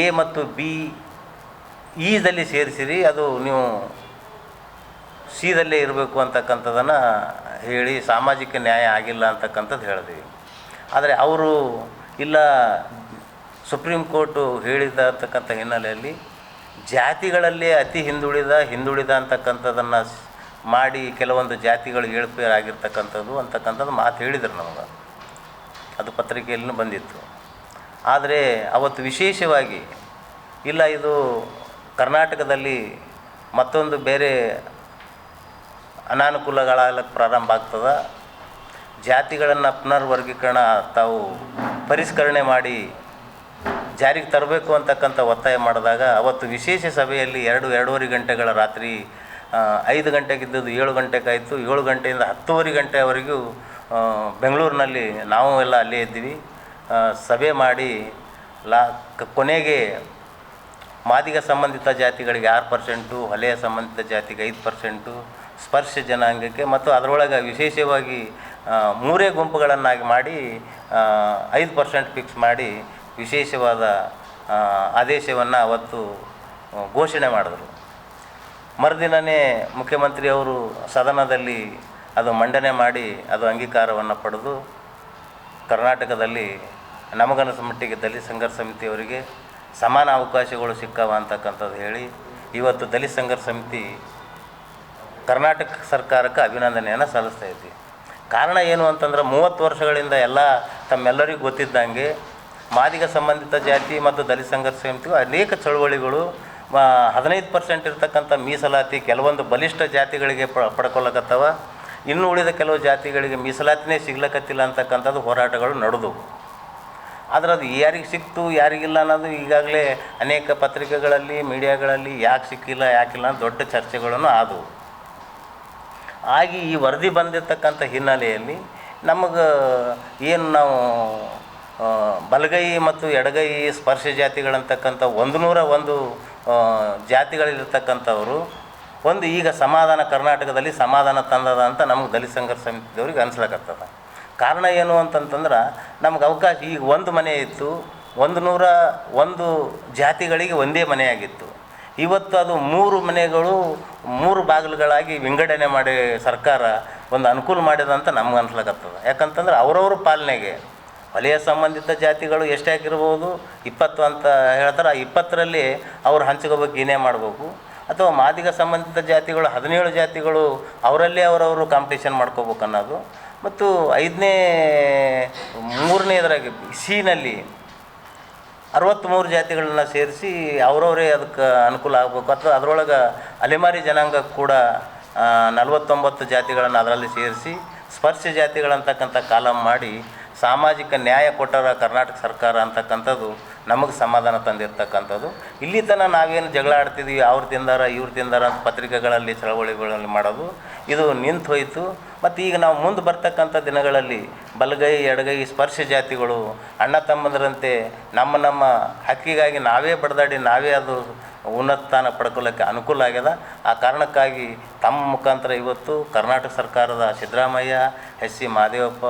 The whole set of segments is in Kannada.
ಎ ಮತ್ತು ಬಿ ಇದಲ್ಲಿ ಸೇರಿಸಿರಿ, ಅದು ನೀವು ಸಿದಲ್ಲೇ ಇರಬೇಕು ಅಂತಕ್ಕಂಥದ್ದನ್ನು ಹೇಳಿ ಸಾಮಾಜಿಕ ನ್ಯಾಯ ಆಗಿಲ್ಲ ಅಂತಕ್ಕಂಥದ್ದು ಹೇಳಿದ್ವಿ. ಆದರೆ ಅವರು ಇಲ್ಲ, ಸುಪ್ರೀಂ ಕೋರ್ಟು ಹೇಳಿದ ಅಂತಕ್ಕಂಥ ಹಿನ್ನೆಲೆಯಲ್ಲಿ ಜಾತಿಗಳಲ್ಲೇ ಅತಿ ಹಿಂದುಳಿದ ಹಿಂದುಳಿದ ಅಂತಕ್ಕಂಥದ್ದನ್ನು ಮಾಡಿ ಕೆಲವೊಂದು ಜಾತಿಗಳು ಏಳ್ಪೇರಾಗಿರ್ತಕ್ಕಂಥದ್ದು ಅಂತಕ್ಕಂಥದ್ದು ಮಾತು ಹೇಳಿದರು ನಮ್ಗೆ. ಅದು ಪತ್ರಿಕೆಯಲ್ಲಿ ಬಂದಿತ್ತು. ಆದರೆ ಅವತ್ತು ವಿಶೇಷವಾಗಿ ಇಲ್ಲ ಇದು ಕರ್ನಾಟಕದಲ್ಲಿ ಮತ್ತೊಂದು ಬೇರೆ ಅನಾನುಕೂಲಗಳಾಗಲಿಕ್ಕೆ ಪ್ರಾರಂಭ ಆಗ್ತದೆ. ಜಾತಿಗಳನ್ನು ಪುನರ್ವರ್ಗೀಕರಣ ತಾವು ಪರಿಷ್ಕರಣೆ ಮಾಡಿ ಜಾರಿಗೆ ತರಬೇಕು ಅಂತಕ್ಕಂಥ ಒತ್ತಾಯ ಮಾಡಿದಾಗ ಅವತ್ತು ವಿಶೇಷ ಸಭೆಯಲ್ಲಿ ಎರಡು ಎರಡೂವರೆ ಗಂಟೆಗಳ ರಾತ್ರಿ ಐದು ಗಂಟೆಗಿದ್ದದ್ದು ಏಳು ಗಂಟೆಗಾಯಿತು. ಏಳು ಗಂಟೆಯಿಂದ ಹತ್ತುವರೆ ಗಂಟೆವರೆಗೂ ಬೆಂಗಳೂರಿನಲ್ಲಿ ನಾವು ಎಲ್ಲ ಅಲ್ಲೇ ಇದ್ವಿ ಆ, ಸಭೆ ಮಾಡಿ ಲಾ ಕೊನೆಗೆ ಮಾದಿಗ ಸಂಬಂಧಿತ ಜಾತಿಗಳಿಗೆ ಆರು ಪರ್ಸೆಂಟು ಹೊಲೆಯ ಸಂಬಂಧಿತ ಜಾತಿಗೆ ಐದು ಪರ್ಸೆಂಟು, ಸ್ಪರ್ಶ ಜನಾಂಗಕ್ಕೆ ಮತ್ತು ಅದರೊಳಗೆ ವಿಶೇಷವಾಗಿ ಮೂರೇ ಗುಂಪುಗಳನ್ನಾಗಿ ಮಾಡಿ ಐದು ಪರ್ಸೆಂಟ್ ಫಿಕ್ಸ್ ಮಾಡಿ ವಿಶೇಷವಾದ ಆದೇಶವನ್ನು ಅವತ್ತು ಘೋಷಣೆ ಮಾಡಿದರು. ಮರುದಿನವೇ ಮುಖ್ಯಮಂತ್ರಿಯವರು ಸದನದಲ್ಲಿ ಅದು ಮಂಡನೆ ಮಾಡಿ ಅದು ಅಂಗೀಕಾರವನ್ನು ಪಡೆದು ಕರ್ನಾಟಕದಲ್ಲಿ ನಮಗನಿಸ ಮಟ್ಟಿಗೆ ದಲಿತ ಸಂಘರ್ಷ ಸಮಿತಿಯವರಿಗೆ ಸಮಾನ ಅವಕಾಶಗಳು ಸಿಕ್ಕವ ಅಂತಕ್ಕಂಥದ್ದು ಹೇಳಿ, ಇವತ್ತು ದಲಿತ ಸಂಘರ್ಷ ಸಮಿತಿ ಕರ್ನಾಟಕ ಸರ್ಕಾರಕ್ಕೆ ಅಭಿನಂದನೆಯನ್ನು ಸಲ್ಲಿಸ್ತಾ ಇದ್ವಿ ಕಾರಣ ಏನು ಅಂತಂದ್ರೆ ಮೂವತ್ತು ವರ್ಷಗಳಿಂದ ಎಲ್ಲ ತಮ್ಮೆಲ್ಲರಿಗೂ ಗೊತ್ತಿದ್ದಂಗೆ ಮಾದಿಗ ಸಂಬಂಧಿತ ಜಾತಿ ಮತ್ತು ದಲಿತ ಸಂಘರ್ಷ ಸಮಿತಿಗೂ ಅನೇಕ ಚಳುವಳಿಗಳು ಹದಿನೈದು ಪರ್ಸೆಂಟ್ ಇರ್ತಕ್ಕಂಥ ಮೀಸಲಾತಿ ಕೆಲವೊಂದು ಬಲಿಷ್ಠ ಜಾತಿಗಳಿಗೆ ಪ ಪಡ್ಕೊಳ್ಳಕತ್ತವ ಇನ್ನು ಉಳಿದ ಕೆಲವು ಜಾತಿಗಳಿಗೆ ಮೀಸಲಾತಿನೇ ಸಿಗ್ಲಕತ್ತಿಲ್ಲ ಅಂತಕ್ಕಂಥದ್ದು ಹೋರಾಟಗಳು ನಡೆದವು. ಆದರೆ ಅದು ಯಾರಿಗೆ ಸಿಕ್ತು ಯಾರಿಗಿಲ್ಲ ಅನ್ನೋದು ಈಗಾಗಲೇ ಅನೇಕ ಪತ್ರಿಕೆಗಳಲ್ಲಿ, ಮೀಡಿಯಾಗಳಲ್ಲಿ ಯಾಕೆ ಸಿಕ್ಕಿಲ್ಲ ಯಾಕಿಲ್ಲ ಅಂತ ದೊಡ್ಡ ಚರ್ಚೆಗಳನ್ನು ಆದವು. ಆಗಿ ಈ ವರದಿ ಬಂದಿರತಕ್ಕಂಥ ಹಿನ್ನೆಲೆಯಲ್ಲಿ ನಮಗೆ ಏನು ನಾವು ಬಲಗೈ ಮತ್ತು ಎಡಗೈ ಸ್ಪರ್ಶ ಜಾತಿಗಳಂತಕ್ಕಂಥ ಒಂದು ನೂರ ಒಂದು ಜಾತಿಗಳಲ್ಲಿರ್ತಕ್ಕಂಥವರು ಒಂದು ಈಗ ಸಮಾಧಾನ ಕರ್ನಾಟಕದಲ್ಲಿ ಸಮಾಧಾನ ತಂದದ ಅಂತ ನಮ್ಗೆ ದಲಿತ ಸಂಘರ್ಷ ಸಮಿತಿದವ್ರಿಗೆ ಅನ್ಸ್ಲಕತ್ತದ. ಕಾರಣ ಏನು ಅಂತಂತಂದ್ರೆ ನಮ್ಗೆ ಅವಕಾಶ ಈಗ ಒಂದು ಮನೆ ಇತ್ತು, ಒಂದು ನೂರ ಒಂದು ಜಾತಿಗಳಿಗೆ ಒಂದೇ ಮನೆಯಾಗಿತ್ತು. ಇವತ್ತು ಅದು ಮೂರು ಮನೆಗಳು, ಮೂರು ಬಾಗಿಲುಗಳಾಗಿ ವಿಂಗಡಣೆ ಮಾಡಿ ಸರ್ಕಾರ ಒಂದು ಅನುಕೂಲ ಮಾಡಿದಂತ ನಮ್ಗೆ ಅನ್ಸ್ಲಕತ್ತದ. ಯಾಕಂತಂದ್ರೆ ಅವ್ರವ್ರ ಪಾಲನೆಗೆ. ವಲಯ ಸಂಬಂಧಿತ ಜಾತಿಗಳು ಎಷ್ಟೇ ಆಗಿರ್ಬೋದು, ಇಪ್ಪತ್ತು ಅಂತ ಹೇಳ್ತಾರೆ, ಆ ಇಪ್ಪತ್ತರಲ್ಲಿ ಅವ್ರು ಹಂಚ್ಕೋಬೇಕು ಏನೇ ಮಾಡಬೇಕು. ಅಥವಾ ಮಾದಿಗ ಸಂಬಂಧಿತ ಜಾತಿಗಳು, ಹದಿನೇಳು ಜಾತಿಗಳು, ಅವರಲ್ಲೇ ಅವರವರು ಕಾಂಪಿಟೇಷನ್ ಮಾಡ್ಕೋಬೇಕು ಅನ್ನೋದು. ಮತ್ತು ಐದನೇ, ಮೂರನೇದ್ರಾಗ ಸಿನಲ್ಲಿ ಅರವತ್ತ್ಮೂರು ಜಾತಿಗಳನ್ನ ಸೇರಿಸಿ ಅವರವರೇ ಅದಕ್ಕೆ ಅನುಕೂಲ ಆಗಬೇಕು. ಅಥವಾ ಅದರೊಳಗೆ ಅಲೆಮಾರಿ ಜನಾಂಗ ಕೂಡ ನಲವತ್ತೊಂಬತ್ತು ಜಾತಿಗಳನ್ನು ಅದರಲ್ಲಿ ಸೇರಿಸಿ ಸ್ಪರ್ಶ ಜಾತಿಗಳಂತಕ್ಕಂಥ ಕಾಲಂ ಮಾಡಿ ಸಾಮಾಜಿಕ ನ್ಯಾಯ ಕೊಟ್ಟರ ಕರ್ನಾಟಕ ಸರ್ಕಾರ ಅಂತಕ್ಕಂಥದ್ದು ನಮಗೆ ಸಮಾಧಾನ ತಂದಿರ್ತಕ್ಕಂಥದ್ದು. ಇಲ್ಲಿ ತನಕ ನಾವೇನು ಜಗಳ ಆಡ್ತಿದ್ವಿ, ಅವ್ರು ತಿಂದಾರ, ಇವ್ರು ತಿಂದಾರ ಅಂತ ಪತ್ರಿಕೆಗಳಲ್ಲಿ, ಚಳವಳಿಗಳಲ್ಲಿ ಮಾಡೋದು. ಇದು ನಿಂತು ಹೋಯಿತು. ಮತ್ತು ಈಗ ನಾವು ಮುಂದೆ ಬರ್ತಕ್ಕಂಥ ದಿನಗಳಲ್ಲಿ ಬಲಗೈ, ಎಡಗೈ ಸ್ಪರ್ಶ ಜಾತಿಗಳು, ಅಣ್ಣ ತಮ್ಮಂದರಂತೆ ನಮ್ಮ ನಮ್ಮ ಹಕ್ಕಿಗಾಗಿ ನಾವೇ ಬಡದಾಡಿ ನಾವೇ ಅದು ಉನ್ನತ ಸ್ಥಾನ ಪಡ್ಕೊಳ್ಳೋಕ್ಕೆ ಅನುಕೂಲ ಆಗ್ಯದ. ಆ ಕಾರಣಕ್ಕಾಗಿ ತಮ್ಮ ಮುಖಾಂತರ ಇವತ್ತು ಕರ್ನಾಟಕ ಸರ್ಕಾರದ ಸಿದ್ದರಾಮಯ್ಯ, ಎಸ್ ಸಿ ಮಹದೇವಪ್ಪ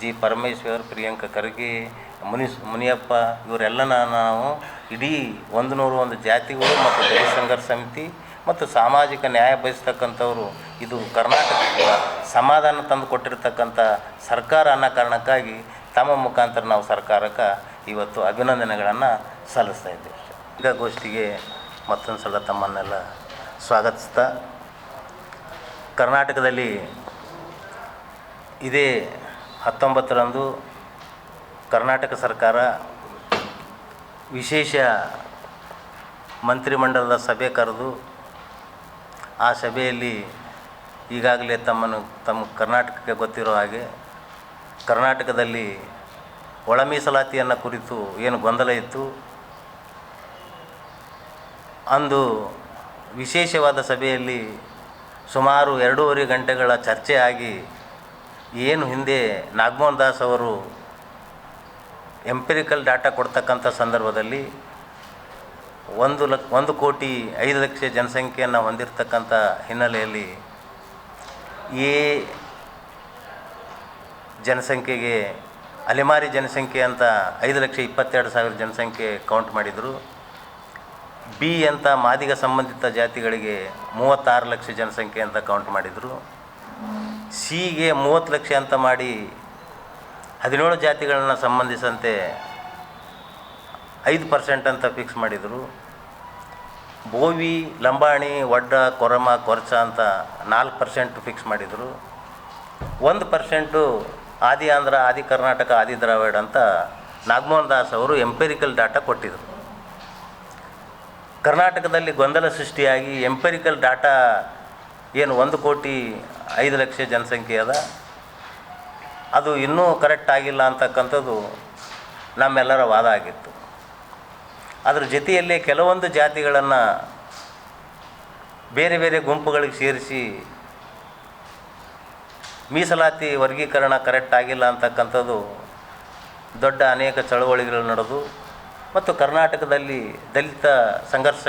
ಜಿ ಪರಮೇಶ್ವರ್, ಪ್ರಿಯಾಂಕ ಖರ್ಗೆ ಮುನಿಸ್ ಮುನಿಯಪ್ಪ ಇವರೆಲ್ಲನ ನಾವು ಇಡೀ ಒಂದು ನೂರು ಒಂದು ಜಾತಿಗಳು ಮತ್ತು ದಲಿತ ಸಂಘರ್ಷ ಸಮಿತಿ ಮತ್ತು ಸಾಮಾಜಿಕ ನ್ಯಾಯ ಬಯಸ್ತಕ್ಕಂಥವ್ರು. ಇದು ಕರ್ನಾಟಕಕ್ಕೆ ಸಮಾಧಾನ ತಂದು ಕೊಟ್ಟಿರ್ತಕ್ಕಂಥ ಸರ್ಕಾರ ಅನ್ನೋ ಕಾರಣಕ್ಕಾಗಿ ತಮ್ಮ ಮುಖಾಂತರ ನಾವು ಸರ್ಕಾರಕ್ಕೆ ಇವತ್ತು ಅಭಿನಂದನೆಗಳನ್ನು ಸಲ್ಲಿಸ್ತಾ ಇದ್ದೇವೆ. ಗೋಷ್ಠಿಗೆ ಮತ್ತೊಂದು ಸಲ ತಮ್ಮನ್ನೆಲ್ಲ ಸ್ವಾಗತಿಸ್ತಾ ಕರ್ನಾಟಕದಲ್ಲಿ ಇದೇ ಹತ್ತೊಂಬತ್ತರಂದು ಕರ್ನಾಟಕ ಸರ್ಕಾರ ವಿಶೇಷ ಮಂತ್ರಿಮಂಡಲದ ಸಭೆ ಕರೆದು ಆ ಸಭೆಯಲ್ಲಿ ಈಗಾಗಲೇ ತಮ್ಮನ್ನು ತಮ್ಮ ಕರ್ನಾಟಕಕ್ಕೆ ಗೊತ್ತಿರೋ ಹಾಗೆ ಕರ್ನಾಟಕದಲ್ಲಿ ಒಳ ಮೀಸಲಾತಿಯನ್ನು ಕುರಿತು ಏನು ಗೊಂದಲ ಇತ್ತು. ಅಂದು ವಿಶೇಷವಾದ ಸಭೆಯಲ್ಲಿ ಸುಮಾರು ಎರಡೂವರೆ ಗಂಟೆಗಳ ಚರ್ಚೆ ಆಗಿ ಏನು ಹಿಂದೆ ನಾಗಮೋಹನ್ ದಾಸ್ ಅವರು ಎಂಪಿರಿಕಲ್ ಡಾಟಾ ಕೊಡ್ತಕ್ಕಂಥ ಸಂದರ್ಭದಲ್ಲಿ ಒಂದು ಲಕ್, ಒಂದು ಕೋಟಿ ಐದು ಲಕ್ಷ ಜನಸಂಖ್ಯೆಯನ್ನು ಹೊಂದಿರತಕ್ಕಂಥ ಹಿನ್ನೆಲೆಯಲ್ಲಿ ಈ ಜನಸಂಖ್ಯೆಗೆ ಅಲೆಮಾರಿ ಜನಸಂಖ್ಯೆ ಅಂತ ಐದು ಲಕ್ಷ ಇಪ್ಪತ್ತೆರಡು ಸಾವಿರ ಜನಸಂಖ್ಯೆ ಕೌಂಟ್ ಮಾಡಿದರು. ಬಿ ಅಂತ ಮಾದಿಗ ಸಂಬಂಧಿತ ಜಾತಿಗಳಿಗೆ ಮೂವತ್ತಾರು ಲಕ್ಷ ಜನಸಂಖ್ಯೆ ಅಂತ ಕೌಂಟ್ ಮಾಡಿದರು. ಸಿಗೆ ಮೂವತ್ತು ಲಕ್ಷ ಅಂತ ಮಾಡಿ ಹದಿನೇಳು ಜಾತಿಗಳನ್ನ ಸಂಬಂಧಿಸಂತೆ ಐದು ಪರ್ಸೆಂಟ್ ಅಂತ ಫಿಕ್ಸ್ ಮಾಡಿದರು. ಬೋವಿ, ಲಂಬಾಣಿ ಒಡ್ಡ ಕೊರಮ, ಕೊರ್ಚ ಅಂತ ನಾಲ್ಕು ಪರ್ಸೆಂಟ್ ಫಿಕ್ಸ್ ಮಾಡಿದರು. ಒಂದು ಪರ್ಸೆಂಟು ಆದಿ ಆಂಧ್ರ, ಆದಿ ಕರ್ನಾಟಕ, ಆದಿ ದ್ರಾವಿಡ್ ಅಂತ ನಾಗಮೋಹನ್ ದಾಸ್ ಅವರು ಎಂಪೆರಿಕಲ್ ಡಾಟಾ ಕೊಟ್ಟಿದ್ದರು ಕರ್ನಾಟಕದಲ್ಲಿ ಗೊಂದಲ ಸೃಷ್ಟಿಯಾಗಿ ಎಂಪೆರಿಕಲ್ ಡಾಟಾ ಏನು ಒಂದು ಕೋಟಿ ಐದು ಲಕ್ಷ ಜನಸಂಖ್ಯೆ ಅದ. ಅದು ಇನ್ನೂ ಕರೆಕ್ಟ್ ಆಗಿಲ್ಲ ಅಂತಕ್ಕಂಥದ್ದು ನಮ್ಮೆಲ್ಲರ ವಾದ ಆಗಿತ್ತು. ಅದರ ಜೊತೆಯಲ್ಲಿ ಕೆಲವೊಂದು ಜಾತಿಗಳನ್ನು ಬೇರೆ ಬೇರೆ ಗುಂಪುಗಳಿಗೆ ಸೇರಿಸಿ ಮೀಸಲಾತಿ ವರ್ಗೀಕರಣ ಕರೆಕ್ಟ್ ಆಗಿಲ್ಲ ಅಂತಕ್ಕಂಥದ್ದು ದೊಡ್ಡ ಅನೇಕ ಚಳವಳಿಗಳು ನಡೆದು ಮತ್ತು ಕರ್ನಾಟಕದಲ್ಲಿ ದಲಿತ ಸಂಘರ್ಷ